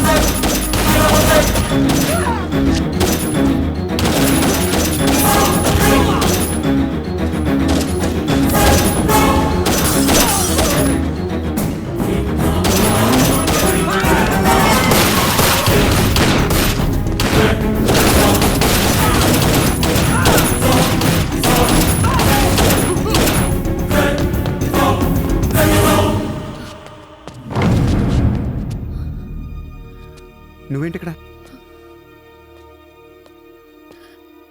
నువ్వేంటి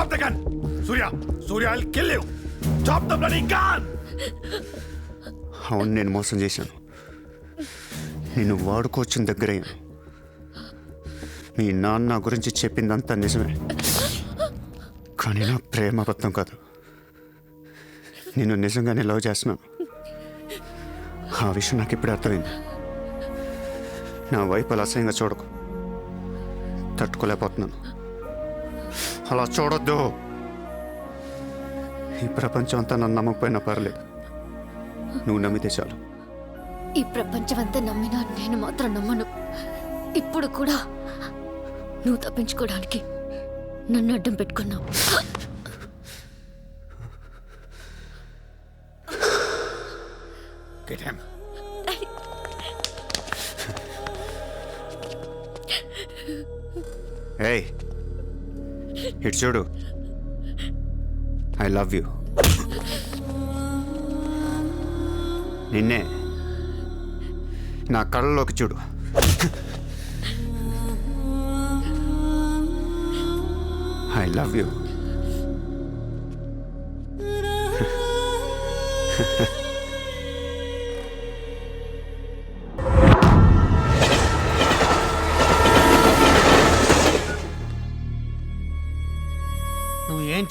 Drop the gun! Surya! Surya, I'll kill you! Drop the bloody gun! అవును నేను మోసం చేశాను నిన్ను వాడుకోవచ్చిన దగ్గరయ్యాను మీ నాన్న గురించి చెప్పిందంతా నిజమే కానీ నా ప్రేమ అబద్ధం కాదు నేను నిజంగానే లవ్ చేస్తున్నాను ఆ విషయం నాకు ఇప్పుడు అర్థమైంది నా వైపు అలా అసహ్యంగా చూడకు తట్టుకోలేకపోతున్నాను అలా చూడొద్దు. ఈ ప్రపంచం అంతా నన్ను నమ్మకపోయినా పర్లేదు. నువ్వు నమ్మితే చాలు. ఈ ప్రపంచమంతా నమ్మినా నేను మాత్రం నమ్మను. ఇప్పుడు కూడా నువ్వు తప్పించుకోవడానికి నన్ను అడ్డం పెట్టుకున్నావు. Get him. ఏయ్ ఇటు చూడు. ఐ లవ్ యూ నిన్నే నా కళ్ళలోకి చూడు. ఐ లవ్ యూ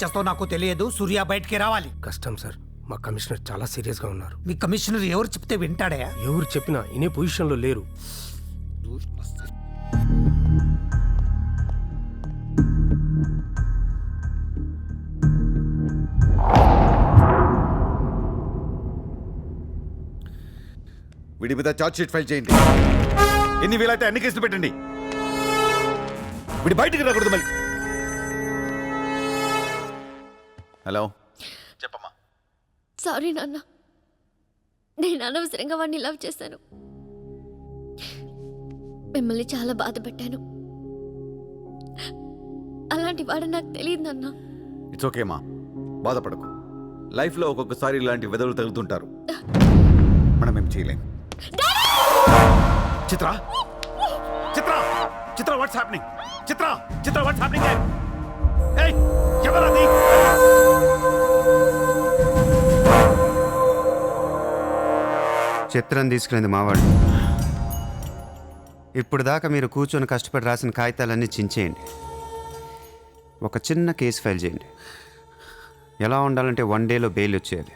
చేస్తావు నాకు తెలియదు. సూర్య బయటికి రావాలి. కష్టం సార్. మా కమిషనర్ చాలా సీరియస్గా ఉన్నారు. మీ కమిషనర్ ఎవరు చెప్తే వింటాడా? ఎవరు చెప్పినా ఇనే పొజిషన్లో లేరు. వీడి మీద చార్జ్ షీట్ ఫైల్ చేయండి. ఎన్ని వీలైతే అన్ని కేసులు పెట్టండి. వీడి బయటికి రాకూడదు మళ్ళీ. హలో. చెప్పమ్మా. సారీ నాన్న. నేను అనవసరంగా వాడిని లవ్ చేశాను. మిమ్మల్ని చాలా బాధ పెట్టాను. అలాంటి వాడు నాకు తెలియదు నాన్న. ఇట్స్ ఓకే మా బాధపడకు. లైఫ్లో ఒక్కొక్కసారి ఇలాంటి వెదవులు తగులుతుంటారు. మనం ఏం చేయలేం. Chitra! Chitra! Chitra what's happening Chitra! Chitra what's happening ఏయ్ ఎవరది? చిత్రం తీసుకునేది మావాడు. ఇప్పుడు దాకా మీరు కూర్చొని కష్టపడి రాసిన కాగితాలన్నీ చించేయండి. ఒక చిన్న కేసు ఫైల్ చేయండి. ఎలా ఉండాలంటే వన్ డేలో బెయిల్ వచ్చేయాలి.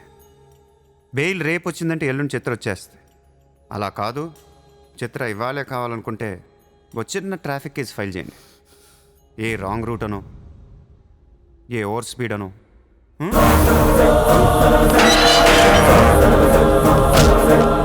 బెయిల్ రేపు వచ్చిందంటే ఎల్లుండి చిత్ర వచ్చేస్తుంది. అలా కాదు చిత్ర ఇవ్వాలే కావాలనుకుంటే ఒక చిన్న ట్రాఫిక్ కేసు ఫైల్ చేయండి. ఏ రాంగ్ రూట్ అనో ఏ ఓవర్ స్పీడ్ అనో నా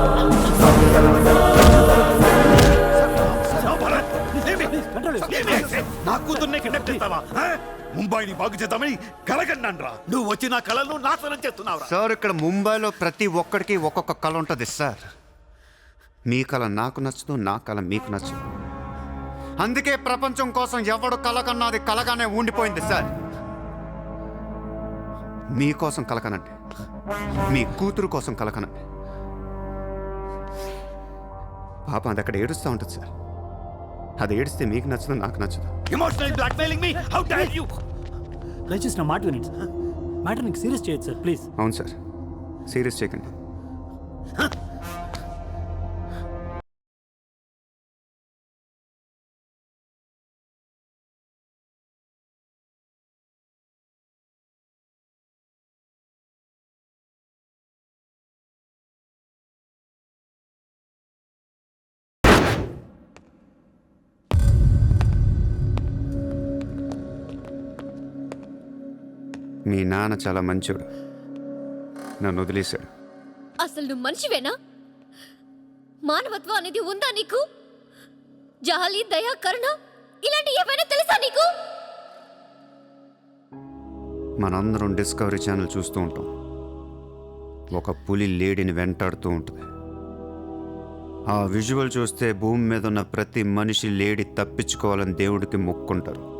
ముంబైని బాగు చేద్దామని కలగన్నాన్రా. నువ్వు వచ్చి నా కళలను నాశనం చేస్తున్నావురా. సార్ ఇక్కడ ముంబైలో ప్రతి ఒక్కడికి ఒక్కొక్క కళ ఉంటుంది సార్. మీ కళ నాకు నచ్చదు నా కళ మీకు నచ్చదు. అందుకే ప్రపంచం కోసం ఎవడు కళ కన్నా అది కలగానే ఉండిపోయింది సార్. మీకోసం కలకనండి మీ కూతురు కోసం కలకనండి పాప అది అక్కడ ఏడుస్తూ ఉంటుంది సార్. అది ఏడిస్తే మీకు నచ్చదు నాకు నచ్చదు. ఎమోషనల్ బ్లాక్మెయిలింగ్ మీ హౌ డేర్ యు దయచేసి నా మాట వినండి సార్. మ్యాటర్ నీకు సీరియస్ చేయొచ్చు సార్. ప్లీజ్. అవును సార్. సీరియస్ చేయకండి. మీ నాన్న చాలా మంచోడు. నన్ను వదిలేశాడు. అసలు నువ్వు మనిషివేనా? మానవత్వం అనేది ఉందా నీకు? జాలి దయ కరుణ ఇలాంటి ఏమైనా తెలుసా నీకు? మనందరం డిస్కవరీ ఛానల్ చూస్తూ ఉంటాం. ఒక పులి లేడిని వెంటాడుతూ ఉంటుంది. ఆ విజువల్ చూస్తే భూమి మీద ఉన్న ప్రతి మనిషి లేడి తప్పించుకోవాలని దేవుడికి మొక్కుంటారు.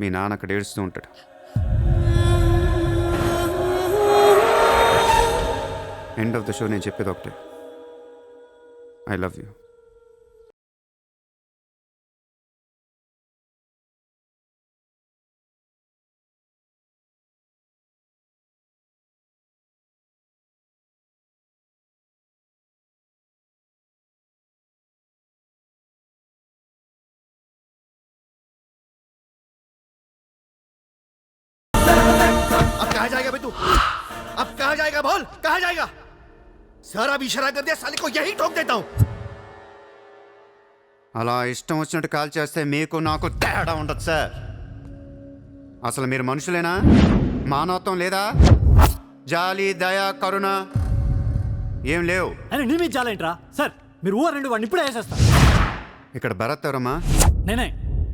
మీ నాన్న అక్కడ ఏడుస్తూ ఉంటాడు. ఎండ్ ఆఫ్ ద షో నేను చెప్పేది ఒకటే. ఐ లవ్ యూ कहा जाएगा तू अब कहा जाएगा बोल कहा जाएगा सारा भी इशारा कर दिया साले को यही ठोक देता हूँ అలా ఇష్టం వచ్చినట్టు కాల్ చేస్తే మీకు నాకు తేడా ఉండదు సార్ అసలు మీరు మనుషులేనా మానవత్వం లేదా జాలి దయ కరుణ ఏం లేవు అని నీ మీద చాలేంట్రా సార్ మీరు ఊరు రెండు వాడిని ఇప్పుడే వేసేస్తా ఇక్కడ భరత్ ఎవరమ్మా నేనే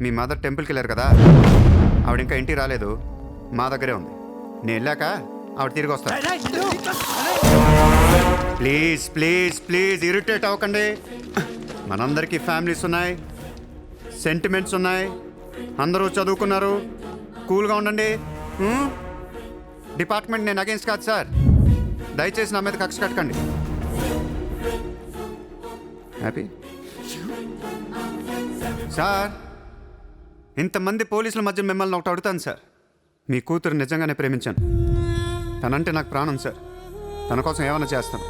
మీ మదర్ టెంపుల్కి వెళ్ళారు కదా ఆవిడ ఇంకా ఇంటికి రాలేదు మా దగ్గరే ఉంది నేను వెళ్ళాక ఆవిడ తిరిగి వస్తాను ప్లీజ్ ప్లీజ్ ప్లీజ్ ఇరిటేట్ అవ్వకండి. మనందరికీ ఫ్యామిలీస్ ఉన్నాయి సెంటిమెంట్స్ ఉన్నాయి అందరూ చదువుకున్నారు. కూల్గా ఉండండి? డిపార్ట్మెంట్ నేను అగేన్స్ట్ కాదు సార్. దయచేసి నా మీద కక్ష కట్టకండి. హ్యాపీ సార్ ఇంతమంది పోలీసుల మధ్య మిమ్మల్ని ఒకటి అడుగుతాను సార్. మీ కూతురు నిజంగానే ప్రేమించాను. తనంటే నాకు ప్రాణం సార్. తన కోసం ఏమైనా చేస్తాను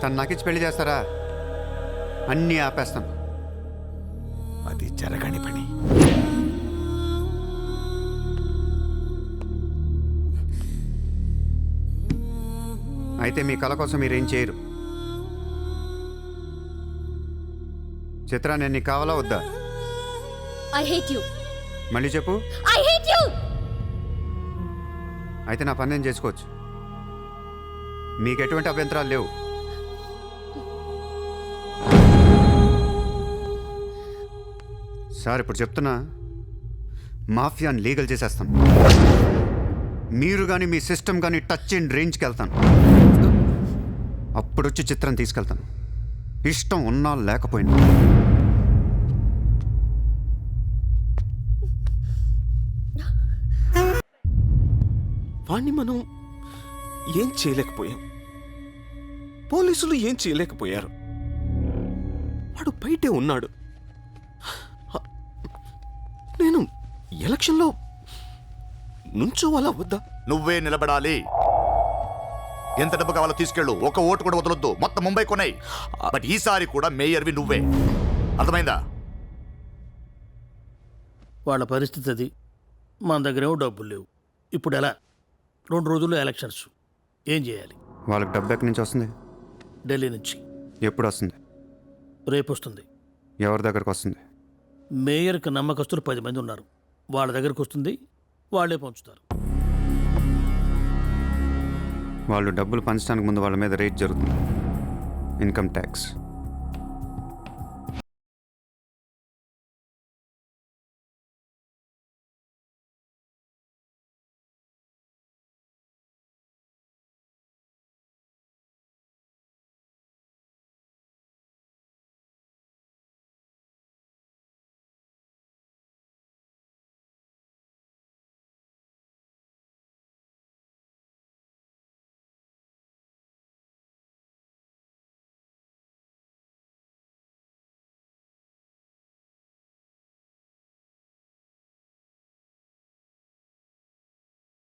తను నాకు ఇచ్చి పెళ్ళి చేస్తారా? అన్నీ ఆపేస్తాను అది జరగని పని. అయితే మీ కళ కోసం మీరేం చేయరు. చిత్ర నేను నీకు కావాలా వద్దా? ఐ హేట్ యు మళ్ళీ చెప్పు. ఐ అయితే నా పని నేను చేసుకోవచ్చు. మీకు ఎటువంటి అభ్యంతరాలు లేవు. సార్ ఇప్పుడు చెప్తున్నా మాఫియాని లీగల్ చేసేస్తాను. మీరు కానీ మీ సిస్టమ్ కానీ టచ్ అండ్ రేంజ్కి వెళ్తాను. అప్పుడు వచ్చి చిత్రం తీసుకెళ్తాను. ఇష్టం ఉన్నా లేకపోయినా. వాణ్ణి మనం ఏం చేయలేకపోయాం. పోలీసులు ఏం చేయలేకపోయారు. వాడు బయటే ఉన్నాడు. నేను ఎలక్షన్లో నుంచోవాలా వద్దా? నువ్వే నిలబడాలి. ఎంత డబ్బు కావాలో తీసుకెళ్ళు. ఒక ఓటు కూడా వదలొద్దు. మొత్తం ముంబై కొన్నాయి బట్ ఈసారి కూడా మేయర్వి నువ్వే. అర్థమైందా? వాళ్ళ పరిస్థితి అది. మన దగ్గరేమో డబ్బులు లేవు. ఇప్పుడు ఎలా? రెండు రోజుల్లో ఎలక్షన్స్ ఏం చేయాలి? వాళ్ళకి డబ్బు ఎక్కడి నుంచి వస్తుంది? ఢిల్లీ నుంచి. ఎప్పుడు వస్తుంది? రేపు వస్తుంది. ఎవరి దగ్గరకు వస్తుంది? మేయర్కి నమ్మకస్తులు పది మంది ఉన్నారు. వాళ్ళ దగ్గరకు వస్తుంది వాళ్ళే పంచుతారు. వాళ్ళు డబ్బులు పంచడానికి ముందు వాళ్ళ మీద రేట్ జరుగుతుంది. ఇన్కమ్ ట్యాక్స్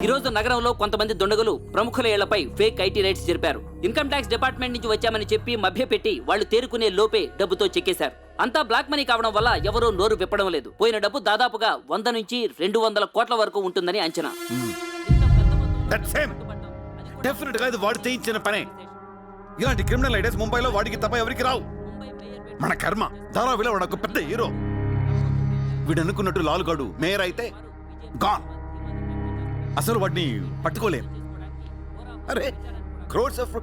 ఈ రోజు నగరంలో కొంతమంది దుండగులు ప్రముఖుల ఇళ్ళపై ఫేక్ ఐటీ రైట్స్ జరిపారు. ఇన్కమ్ ట్యాక్స్ డిపార్ట్మెంట్ నుంచి వచ్చామని చెప్పి మభ్యపెట్టి వాళ్ళు తేరుకునే లోపే డబ్బుతో చెక్కేశారు. అంతా బ్లాక్ మనీ కావడం వల్ల ఎవరూ నోరు విప్పడం లేదు. పోయిన డబ్బు దాదాపుగా వంద నుంచి రెండు వందల కోట్ల వరకు ఉంటుందని అంచనా. దట్ డెఫినెట్గా ఇది వాడు చేయించిన పనే. ఇలాంటి క్రిమినల్ ఐడియాస్ ముంబైలో వాడికి తప్ప ఎవరికి రావు. మన కర్మ ధారావిలో వాడు ఒక పెద్ద హీరో. వీడు అనుకున్నట్టు లాలుగాడు మేయర్ అయితే గాన్ అసలు వాటిని పట్టుకోలేం. అరే క్రోడ్స్ ఆఫ్